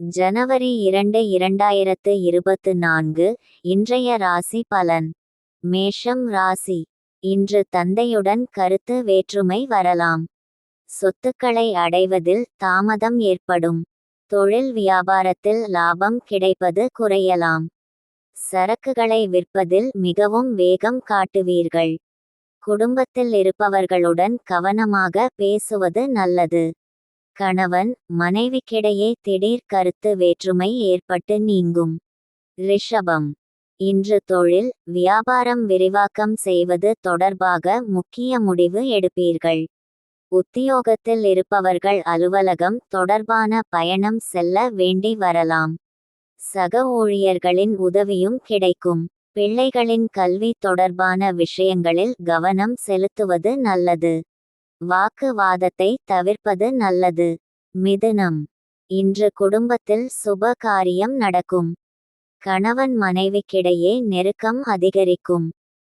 ஜனவரி இரண்டு இரண்டாயிரத்து இருபத்து நான்கு இன்றைய ராசி பலன். மேஷம் ராசி. இன்று தந்தையுடன் கருத்து வேற்றுமை வரலாம். சொத்துக்களை அடைவதில் தாமதம் ஏற்படும். தொழில் வியாபாரத்தில் லாபம் கிடைப்பது குறையலாம். சரக்குகளை விற்பதில் மிகவும் வேகம் காட்டுவீர்கள். குடும்பத்தில் இருப்பவர்களுடன் கவனமாக பேசுவது நல்லது. கணவன் மனைவிக்கிடையே திடீர் கருத்து வேற்றுமை ஏற்பட்டு நீங்கும். ரிஷபம். இன்று தொழில் வியாபாரம் விரிவாக்கம் செய்வது தொடர்பாக முக்கிய முடிவு எடுப்பீர்கள். உத்தியோகத்தில் இருப்பவர்கள் அலுவலகம் தொடர்பான பயணம் செல்ல வேண்டி வரலாம். சக ஊழியர்களின் உதவியும் கிடைக்கும். பிள்ளைகளின் கல்வி தொடர்பான விஷயங்களில் கவனம் செலுத்துவது நல்லது. வாக்குவாதத்தை தவிர்ப்பது நல்லது. மிதுனம். இன்று குடும்பத்தில் சுப காரியம் நடக்கும். கணவன் மனைவிக்கிடையே நெருக்கம் அதிகரிக்கும்.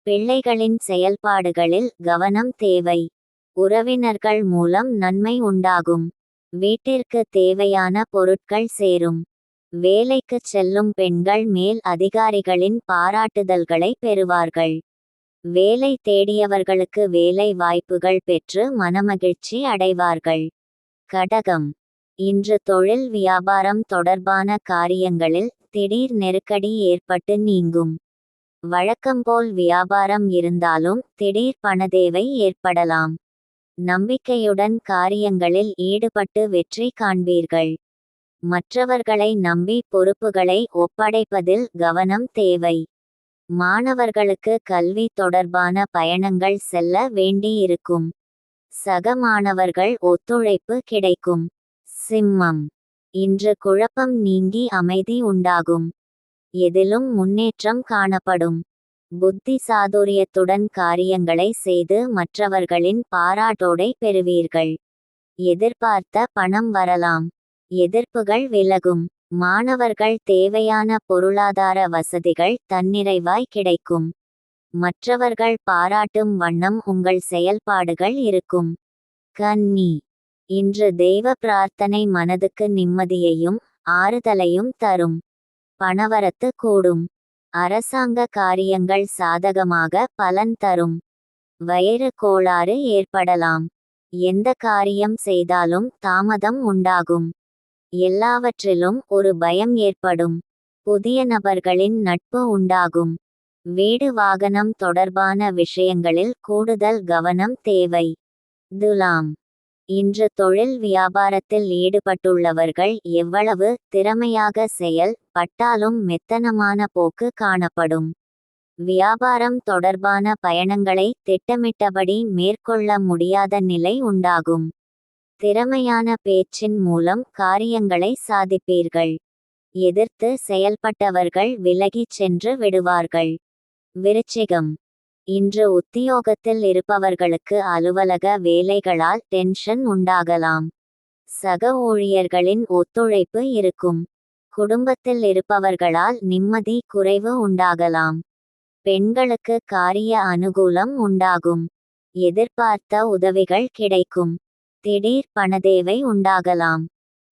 பிள்ளைகளின் செயல்பாடுகளில் கவனம் தேவை. உறவினர்கள் மூலம் நன்மை உண்டாகும். வீட்டிற்கு தேவையான பொருட்கள் சேரும். வேலைக்கு செல்லும் பெண்கள் மேல் அதிகாரிகளின் பாராட்டுதல்களை பெறுவார்கள். வேலை தேடியவர்களுக்கு வேலை வாய்ப்புகள் பெற்று மனமகிழ்ச்சி அடைவார்கள். கடகம். இன்று தொழில் வியாபாரம் தொடர்பான காரியங்களில் திடீர் நெருக்கடி ஏற்பட்டு நீங்கும். வழக்கம்போல் வியாபாரம் இருந்தாலும் திடீர் பணதேவை ஏற்படலாம். நம்பிக்கையுடன் காரியங்களில் ஈடுபட்டு வெற்றி காண்பீர்கள். மற்றவர்களை நம்பி பொறுப்புகளை ஒப்படைப்பதில் கவனம் தேவை. மாணவர்களுக்கு கல்வி தொடர்பான பயணங்கள் செல்ல வேண்டியிருக்கும். சக மாணவர்கள் ஒத்துழைப்பு கிடைக்கும். சிம்மம். இன்று குழப்பம் நீங்கி அமைதி உண்டாகும். எதிலும் முன்னேற்றம் காணப்படும். புத்தி சாதுரியத்துடன் காரியங்களை செய்து மற்றவர்களின் பாராட்டோடை பெறுவீர்கள். எதிர்பார்த்த பணம் வரலாம். எதிர்ப்புகள் விலகும். மாணவர்கள் தேவையான பொருளாதார வசதிகள் தன்னிறைவாய் கிடைக்கும். மற்றவர்கள் பாராட்டும் வண்ணம் உங்கள் செயல்பாடுகள் இருக்கும். கன்னி. இன்று தெய்வ பிரார்த்தனை மனதுக்கு நிம்மதியையும் ஆறுதலையும் தரும். பணவரத்து கூடும். அரசாங்க காரியங்கள் சாதகமாக பலன் தரும். வயிறு கோளாறு ஏற்படலாம். எந்த காரியம் செய்தாலும் தாமதம் உண்டாகும். எல்லாவற்றிலும் ஒரு பயம் ஏற்படும். புதிய நபர்களின் நட்பு உண்டாகும். வீடு வாகனம் தொடர்பான விஷயங்களில் கூடுதல் கவனம் தேவை. துலாம். இன்று தொழில் வியாபாரத்தில் ஈடுபட்டுள்ளவர்கள் எவ்வளவு திறமையாக செயல் பட்டாலும் மெத்தனமான போக்கு காணப்படும். வியாபாரம் தொடர்பான பயணங்களை திட்டமிட்டபடி மேற்கொள்ள முடியாத நிலை உண்டாகும். திறமையான பேச்சின் மூலம் காரியங்களை சாதிப்பீர்கள். எதிர்த்து செயல்பட்டவர்கள் விலகிச் சென்று விடுவார்கள். விருச்சிகம். இன்று உத்தியோகத்தில் இருப்பவர்களுக்கு அலுவலக வேலைகளால் டென்ஷன் உண்டாகலாம். சக ஊழியர்களின் ஒத்துழைப்பு இருக்கும். குடும்பத்தில் இருப்பவர்களால் நிம்மதி குறைவு உண்டாகலாம். பெண்களுக்கு காரிய அனுகூலம் உண்டாகும். எதிர்பார்த்த உதவிகள் கிடைக்கும். திடீர் பணதேவை உண்டாகலாம்.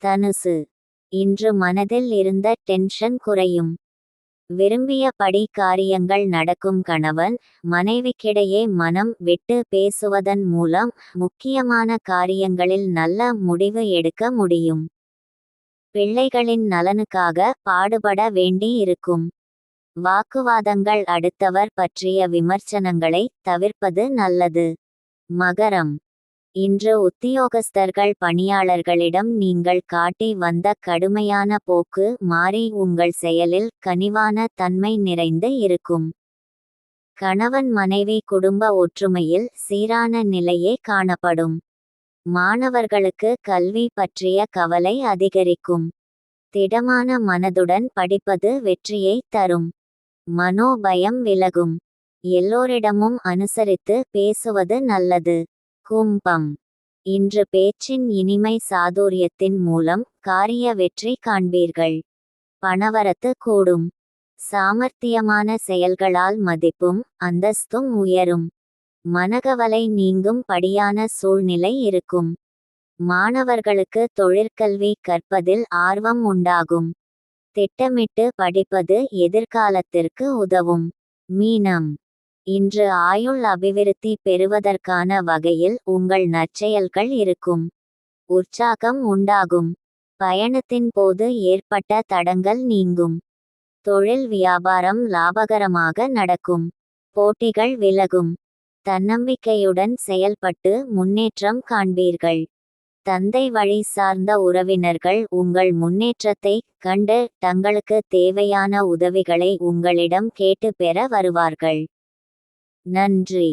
தனுசு. இன்று மனதில் இருந்த டென்ஷன் குறையும். விரும்பியபடி காரியங்கள் நடக்கும் கணவன் மனைவிக்கிடையே மனம் விட்டு பேசுவதன் மூலம் முக்கியமான காரியங்களில் நல்ல முடிவு எடுக்க முடியும். பிள்ளைகளின் நலனுக்காக பாடுபட வேண்டி இருக்கும். வாக்குவாதங்கள் அடுத்தவர் பற்றிய விமர்சனங்களை தவிர்ப்பது நல்லது. மகரம். இன்று உத்தியோகஸ்தர்கள் பணியாளர்களிடம் நீங்கள் காட்டி வந்த கடுமையான போக்கு மாறி உங்கள் செயலில் கனிவான தன்மை நிறைந்து இருக்கும். கணவன் மனைவி குடும்ப ஒற்றுமையில் சீரான நிலையே காணப்படும். மாணவர்களுக்கு கல்வி பற்றிய கவலை அதிகரிக்கும். திடமான மனதுடன் படிப்பது வெற்றியை தரும். மனோபயம் விலகும். எல்லோரிடமும் அனுசரித்து பேசுவது நல்லது. கும்பம். இன்று பேச்சின் இனிமை சாதுரியத்தின் மூலம் காரிய வெற்றி காண்பீர்கள். பணவரத்து கூடும். சாமர்த்தியமான செயல்களால் மதிப்பும் அந்தஸ்தும் உயரும். மனகவலை நீங்கும் படியான சூழ்நிலை இருக்கும். மாணவர்களுக்கு தொழிற்கல்வி கற்பதில் ஆர்வம் உண்டாகும். திட்டமிட்டு படிப்பது எதிர்காலத்திற்கு உதவும். மீனம். இன்று ஆயுள் அபிவிருத்தி பெறுவதற்கான வகையில் உங்கள் நற்செயல்கள் இருக்கும். உற்சாகம் உண்டாகும். பயணத்தின் போது ஏற்பட்ட தடங்கள் நீங்கும். தொழில் வியாபாரம் லாபகரமாக நடக்கும். போட்டிகள் விலகும். தன்னம்பிக்கையுடன் செயல்பட்டு முன்னேற்றம் காண்பீர்கள். தந்தை வழி சார்ந்த உறவினர்கள் உங்கள் முன்னேற்றத்தை கண்டு தங்களுக்கு தேவையான உதவிகளை உங்களிடம் கேட்டு பெற வருவார்கள். நன்றி.